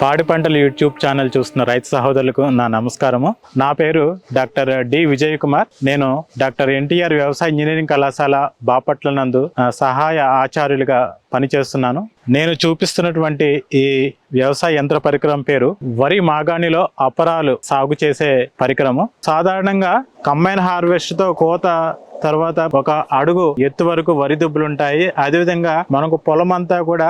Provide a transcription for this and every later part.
పాడి పంటల YouTube channel చూస్తున్న రైతు సహోదరులకు నా నమస్కారము. నా పేరు డాక్టర్ డి విజయ్ కుమార్. నేను డాక్టర్ ఎన్టీఆర్ వ్యవసాయ ఇంజనీరింగ్ కళాశాల బాపట్ల నందు సహాయ ఆచార్యులుగా పనిచేస్తున్నాను. నేను చూపిస్తున్నటువంటి ఈ వ్యవసాయ యంత్ర పరికరం పేరు వరి మాగాణిలో అపరాలు సాగు చేసే పరికరము. సాధారణంగా కంబైన్ హార్వెస్ట్తో కోత తర్వాత ఒక అడుగు ఎత్తు వరకు వరి దుబ్బులు ఉంటాయి అదేవిధంగా మనకు పొలం అంతా కూడా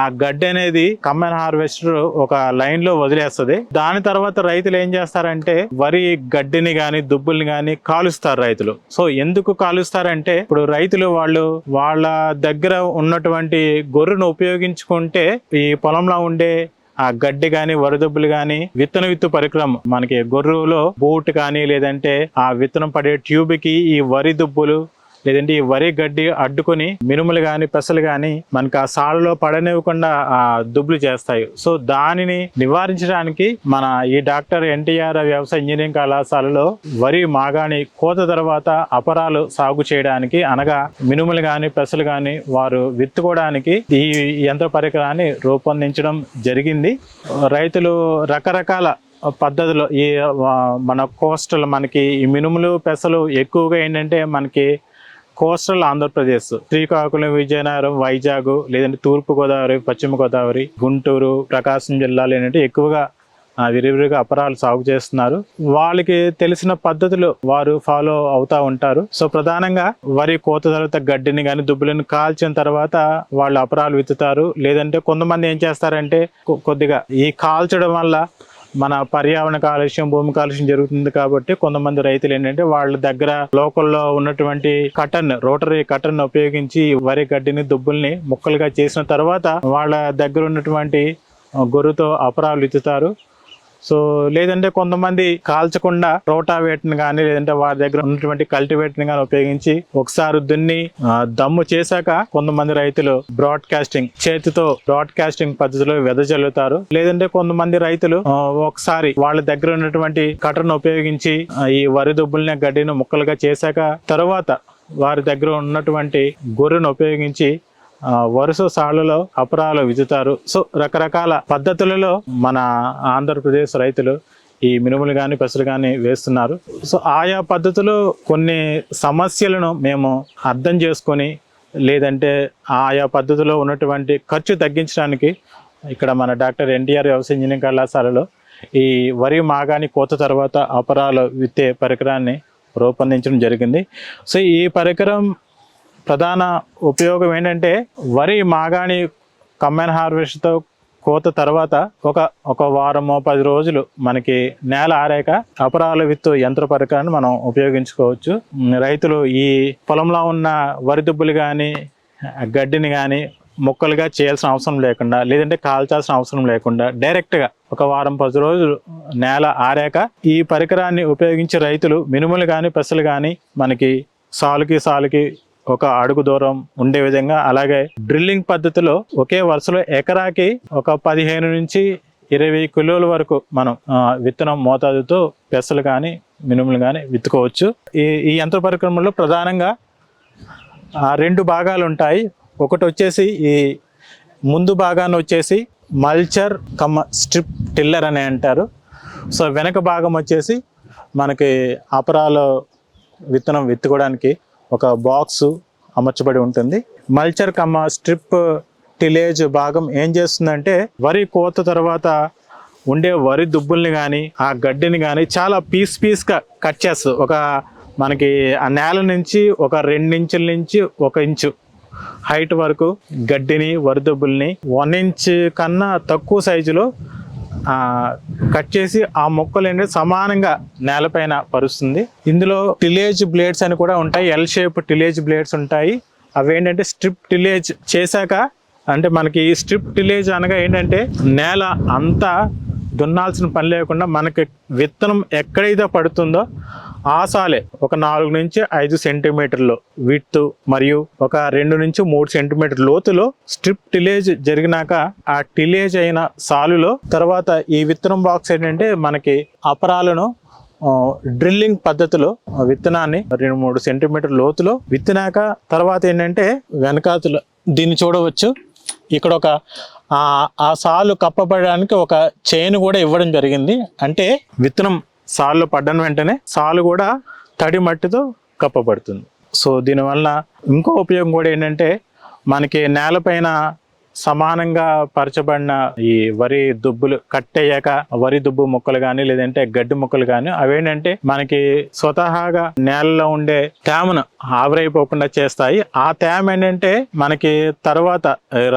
ఆ గడ్డి అనేది కమ్మన్ హార్వెస్టర్ ఒక లైన్లో వదిలేస్తుంది. దాని తర్వాత రైతులు ఏం చేస్తారంటే వరి గడ్డిని గాని దుబ్బుల్ని గాని కాలుస్తారు రైతులు. సో ఎందుకు కాలుస్తారంటే ఇప్పుడు రైతులు వాళ్ళు వాళ్ళ దగ్గర ఉన్నటువంటి గొర్రెను ఉపయోగించుకుంటే ఈ పొలంలో ఉండే ఆ గడ్డి గాని వరదబ్బులు గాని విత్తన విత్తు పరికరం. మనకి గొర్రెలో బూట్ కానీ లేదంటే ఆ విత్తనం పడే ట్యూబ్కి ఈ వరి దుబ్బులు లేదంటే ఈ వరి గడ్డి అడ్డుకొని మినుములు కానీ పెసలు కానీ మనకి ఆ సాళ్ళలో పడనివ్వకుండా ఆ దుబ్బులు చేస్తాయి. సో దానిని నివారించడానికి మన ఈ డాక్టర్ ఎన్టీఆర్ వ్యవసాయ ఇంజనీరింగ్ కళాశాలలో వరి మాగాణి కోత తర్వాత అపరాలు సాగు చేయడానికి అనగా మినుములు కానీ పెసలు కానీ వారు విత్తుకోవడానికి ఈ యంత్ర పరికరాన్ని రూపొందించడం జరిగింది. రైతులు రకరకాల పద్ధతిలో ఈ మన కోస్టల్ మనకి ఈ మినుములు పెసలు ఎక్కువగా ఏంటంటే మనకి కోస్టల్ ఆంధ్రప్రదేశ్ శ్రీకాకుళం విజయనగరం వైజాగ్ లేదంటే తూర్పు గోదావరి పశ్చిమ గోదావరి గుంటూరు ప్రకాశం జిల్లాలు ఏంటంటే ఎక్కువగా విరివిరిగా అపరాలు సాగు చేస్తున్నారు. వాళ్ళకి తెలిసిన పద్ధతులు వారు ఫాలో అవుతా ఉంటారు. సో ప్రధానంగా వరి కోత తర్వాత గడ్డిని కానీ దుబ్బులను కాల్చిన తర్వాత వాళ్ళు అపరాలు విత్తుతారు. లేదంటే కొంతమంది ఏం చేస్తారంటే కొద్దిగా ఈ కాల్చడం వల్ల మన పర్యావరణ కాలుష్యం భూమి కాలుష్యం జరుగుతుంది కాబట్టి కొంతమంది రైతులు ఏంటంటే వాళ్ళ దగ్గర లోకల్లో ఉన్నటువంటి కటన్ రోటరీ కటన్ ఉపయోగించి వరి గడ్డిని దుబ్బుల్ని ముక్కలుగా చేసిన తర్వాత వాళ్ళ దగ్గర ఉన్నటువంటి గొర్రెతో అపరాలు ఇత్తుతారు సో లేదంటే కొంతమంది కాల్చకుండా రోటావేట్ని కానీ లేదంటే వారి దగ్గర ఉన్నటువంటి కల్టివేట్ని కానీ ఉపయోగించి ఒకసారి దున్ని దమ్ము చేశాక కొంతమంది రైతులు బ్రాడ్కాస్టింగ్ చేతితో బ్రాడ్కాస్టింగ్ పద్ధతిలో వెదజల్లుతారు లేదంటే కొంతమంది రైతులు ఒకసారి వాళ్ళ దగ్గర ఉన్నటువంటి కటర్ను ఉపయోగించి ఈ వరి దుబ్బుల్ని గడ్డిని ముక్కలుగా చేశాక తరువాత వారి దగ్గర ఉన్నటువంటి గొర్రెను ఉపయోగించి వరుస సాళ్ళలో అపరాలు విదుతారు సో రకరకాల పద్ధతులలో మన ఆంధ్రప్రదేశ్ రైతులు ఈ మినుములు కానీ పెసలు కానీ వేస్తున్నారు. సో ఆయా పద్ధతులు కొన్ని సమస్యలను మేము అర్థం చేసుకొని లేదంటే ఆయా పద్ధతిలో ఉన్నటువంటి ఖర్చు తగ్గించడానికి ఇక్కడ మన డాక్టర్ ఎన్టీఆర్ వ్యవసాయ ఇంజనీరింగ్ కళాశాలలో ఈ వరి మాగాని కోత తర్వాత అపరాలు విత్తే పరికరాన్ని రూపొందించడం జరిగింది. సో ఈ పరికరం ప్రధాన ఉపయోగం ఏంటంటే వరి మాగాణి కమ్మైన్ హార్వెస్ట్తో కోత తర్వాత ఒక ఒక వారమో పది రోజులు మనకి నేల ఆరాక అపరాల విత్తు యంత్ర పరికరాన్ని మనం ఉపయోగించుకోవచ్చు. రైతులు ఈ పొలంలో ఉన్న వరి దుబ్బులు కానీ గడ్డిని కానీ మొక్కలుగా చేయాల్సిన అవసరం లేకుండా లేదంటే కాల్చాల్సిన అవసరం లేకుండా డైరెక్ట్గా ఒక వారం పది రోజులు నేల ఆరాక ఈ పరికరాన్ని ఉపయోగించి రైతులు మినుములు కానీ పెసలు కానీ మనకి సాలుకి సాలుకి ఒక అడుగు దూరం ఉండే విధంగా అలాగే డ్రిల్లింగ్ పద్ధతిలో ఒకే వరుసలో ఎకరాకి ఒక పదిహేను నుంచి ఇరవై కిలోల వరకు మనం విత్తనం మోతాదుతో పెసలు కానీ మినుములు కానీ విత్తుకోవచ్చు. ఈ ఈ యంత్ర పరికరంలో ప్రధానంగా ఆ, రెండు భాగాలు ఉంటాయి. ఒకటి వచ్చేసి ఈ ముందు భాగాన్ని వచ్చేసి మల్చర్ కమ్మ స్ట్రిప్ టిల్లర్ అని అంటారు. సో వెనక భాగం వచ్చేసి మనకి అపరాలు విత్తనం విత్తుకోవడానికి ఒక బాక్స్ అమర్చబడి ఉంటుంది. మల్చర్ కమ్మ స్ట్రిప్ టిలేజ్ భాగం ఏం చేస్తుందంటే వరి కోత తర్వాత ఉండే వరి దుబ్బుల్ని కానీ ఆ గడ్డిని కానీ చాలా పీస్ పీస్గా కట్ చేస్తుంది. ఒక మనకి ఆ నేల నుంచి ఒక రెండు ఇంచుల నుంచి ఒక ఇంచు హైట్ వరకు గడ్డిని వరిదొబ్బుల్ని వన్ ఇంచ్ కన్నా తక్కువ సైజులో కట్ చేసి ఆ మొక్కలు ఏంటంటే సమానంగా నేలపైన పరుస్తుంది. ఇందులో టిలేజ్ బ్లేడ్స్ అని కూడా ఉంటాయి. ఎల్ షేప్ టిలేజ్ బ్లేడ్స్ ఉంటాయి. అవి ఏంటంటే స్ట్రిప్ టిలేజ్ చేశాక అంటే మనకి ఈ స్ట్రిప్ టిలేజ్ అనగా ఏంటంటే నేల అంతా దున్నాల్సిన పని లేకుండా మనకి విత్తనం ఎక్కడైతే పడుతుందో ఆ సాలే ఒక నాలుగు నుంచి ఐదు సెంటీమీటర్లు విడ్త్ మరియు ఒక రెండు నుంచి మూడు సెంటీమీటర్ లోతులో స్ట్రిప్ టిలేజ్ జరిగినాక ఆ టిలేజ్ అయిన సాలులో తర్వాత ఈ విత్తనం బాక్స్ ఏంటంటే మనకి అపరాలను డ్రిల్లింగ్ పద్ధతిలో విత్తనాన్ని రెండు మూడు సెంటీమీటర్ లోతులో విత్తినాక తర్వాత ఏంటంటే వెనకాతులు దీన్ని చూడవచ్చు. ఇక్కడ ఒక ఆ ఆ సాలు కప్పబడడానికి ఒక చైన్ కూడా ఇవ్వడం జరిగింది. అంటే విత్తనం సాల్లో పడ్డన వెంటనే సాలు కూడా తడి మట్టితో కప్పబడుతుంది. సో దీనివల్ల ఇంకో ఉపయోగం కూడా ఏంటంటే మనకి నేలపైన సమానంగా పరచబడిన ఈ వరి దుబ్బులు కట్టయ్యాక వరి దుబ్బు మొక్కలు కానీ లేదంటే గడ్డి మొక్కలు కానీ అవేంటంటే మనకి స్వతహాగా నేలలో ఉండే తేమను ఆవిరైపోకుండా చేస్తాయి. ఆ తేమ ఏంటంటే మనకి తర్వాత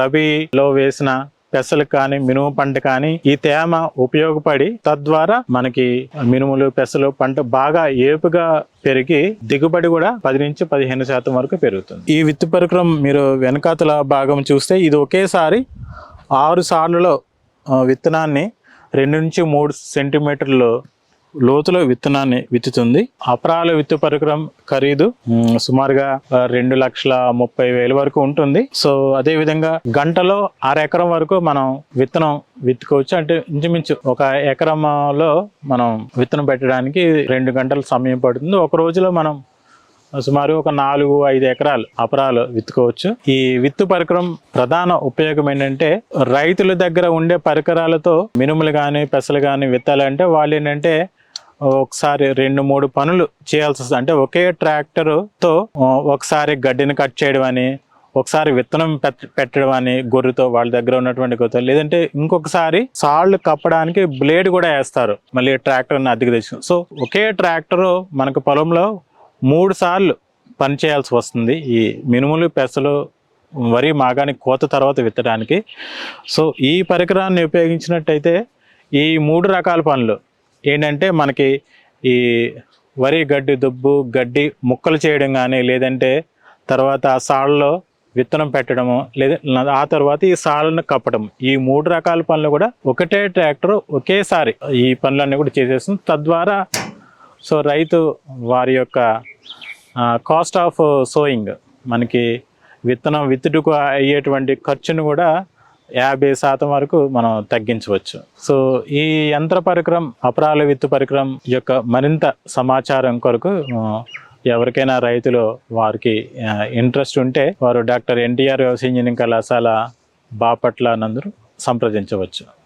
రబీలో వేసిన పెసలు కానీ మినుము పంట కానీ ఈ తేమ ఉపయోగపడి తద్వారా మనకి మినుములు పెసలు పంట బాగా ఏపుగా పెరిగి దిగుబడి కూడా పది నుంచి పదిహేను శాతం వరకు పెరుగుతుంది. ఈ విత్తు పరికరం మీరు వెనకాతల భాగం చూస్తే ఇది ఒకేసారి ఆరు సార్లలో విత్తనాన్ని రెండు నుంచి మూడు సెంటీమీటర్లు లోతులో విత్తనాన్ని విత్తుతుంది. అపరాల విత్తు పరికరం ఖరీదు సుమారుగా రెండు లక్షల ముప్పై వేల వరకు ఉంటుంది. సో అదే విధంగా గంటలో అర ఎకరం వరకు మనం విత్తనం విత్తుకోవచ్చు. అంటే ఇంచుమించు ఒక ఎకరంలో మనం విత్తనం పెట్టడానికి రెండు గంటల సమయం పడుతుంది. ఒక రోజులో మనం సుమారు ఒక నాలుగు ఐదు ఎకరాలు అపరాలు విత్తుకోవచ్చు. ఈ విత్తు పరికరం ప్రధాన ఉపయోగం ఏంటంటే రైతుల దగ్గర ఉండే పరికరాలతో మినుములు కానీ పెసలు కానీ విత్తాలంటే వాళ్ళు ఏంటంటే ఒకసారి రెండు మూడు పనులు చేయాల్సి వస్తుంది. అంటే ఒకే ట్రాక్టర్తో ఒకసారి గడ్డిని కట్ చేయడం అని ఒకసారి విత్తనం పెట్టడం అని గొర్రెతో వాళ్ళ దగ్గర ఉన్నటువంటి గొర్రెతో లేదంటే ఇంకొకసారి సాళ్ళు కప్పడానికి బ్లేడ్ కూడా వేస్తారు. మళ్ళీ ట్రాక్టర్ని అద్దెకి తెచ్చు సో ఒకే ట్రాక్టర్ మనకు పొలంలో మూడు సార్లు పని చేయాల్సి వస్తుంది. ఈ మినుములు పెసలు వరి మాగాని కోత తర్వాత విత్తడానికి. సో ఈ పరికరాన్ని ఉపయోగించినట్టయితే ఈ మూడు రకాల పనులు ఏంటంటే మనకి ఈ వరి గడ్డి దుబ్బు గడ్డి ముక్కలు చేయడం కానీ లేదంటే తర్వాత ఆ సాళ్ళలో విత్తనం పెట్టడము లేదా ఆ తర్వాత ఈ సాళ్ళను కప్పడం ఈ మూడు రకాల పనులు కూడా ఒకటే ట్రాక్టర్ ఒకేసారి ఈ పనులన్నీ కూడా చేసేస్తుంది తద్వారా సో రైతు వారి యొక్క కాస్ట్ ఆఫ్ సోయింగ్ మనకి విత్తనం విత్తుటకు అయ్యేటువంటి ఖర్చును కూడా యాభై శాతం వరకు మనం తగ్గించవచ్చు. సో ఈ యంత్ర పరికరం అపరాల విత్తు పరికరం యొక్క మరింత సమాచారం కొరకు ఎవరికైనా రైతులు వారికి ఇంట్రెస్ట్ ఉంటే వారు డాక్టర్ ఎన్టీఆర్ వ్యవసాయ ఇంజనీరింగ్ కళాశాల బాపట్ల నందు సంప్రదించవచ్చు.